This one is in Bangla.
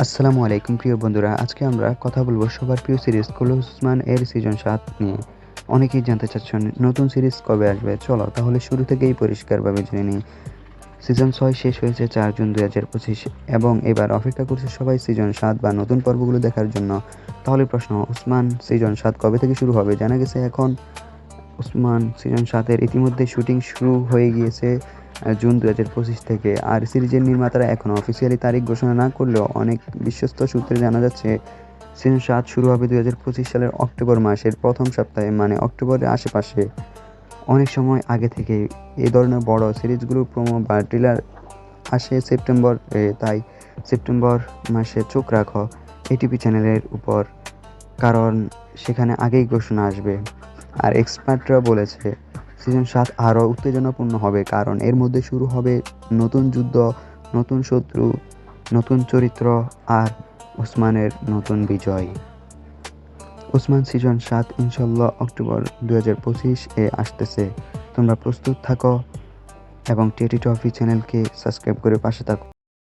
আসসালামু আলাইকুম, প্রিয় বন্ধুরা। আজকে আমরা কথা বলব সবার প্রিয় সিরিজ কুল উসমান এর সিজন সাত নিয়ে। অনেকেই জানতে চাচ্ছেন, নতুন সিরিজ কবে আসবে? চলো তাহলে শুরু থেকেই পরিষ্কারভাবে জেনে নিই। সিজন ছয় শেষ হয়েছে চার জুন দুই হাজার পঁচিশ এবং এবার অপেক্ষা করছে সবাই সিজন সাত বা নতুন পর্বগুলো দেখার জন্য। তাহলে প্রশ্ন, উসমান সিজন সাত কবে থেকে শুরু হবে? জানা গেছে এখন উসমান সিজন সাতের ইতিমধ্যে শুটিং শুরু হয়ে গিয়েছে জুন দু হাজার পঁচিশ থেকে। আর সিরিজের নির্মাতারা এখনও অফিসিয়ালি তারিখ ঘোষণা না করলেও অনেক বিশ্বস্ত সূত্রে জানা যাচ্ছে, সিজন সাত শুরু হবে দু হাজার পঁচিশ সালের অক্টোবর মাসের প্রথম সপ্তাহে মানে অক্টোবরের আশেপাশে। অনেক সময় আগে থেকে এই ধরনের বড় সিরিজগুলোর প্রোমো বা ট্রেলার আসে সেপ্টেম্বর তাই সেপ্টেম্বর মাসে চোখ রাখো এটিপি চ্যানেলের উপর, কারণ সেখানে আগেই ঘোষণা আসবে। আর এক্সপার্টরা বলেছে, সিজন সাত আরও উত্তেজনাপূর্ণ হবে কারণ এর মধ্যে শুরু হবে নতুন যুদ্ধ, নতুন শত্রু, নতুন চরিত্র আর ওসমানের নতুন বিজয়। ওসমান সিজন সাত ইনশাল্লাহ অক্টোবর দু হাজার পঁচিশ এ আসতেছে। তোমরা প্রস্তুত থাকো এবং টেটি টফি চ্যানেলকে সাবস্ক্রাইব করে পাশে থাকো।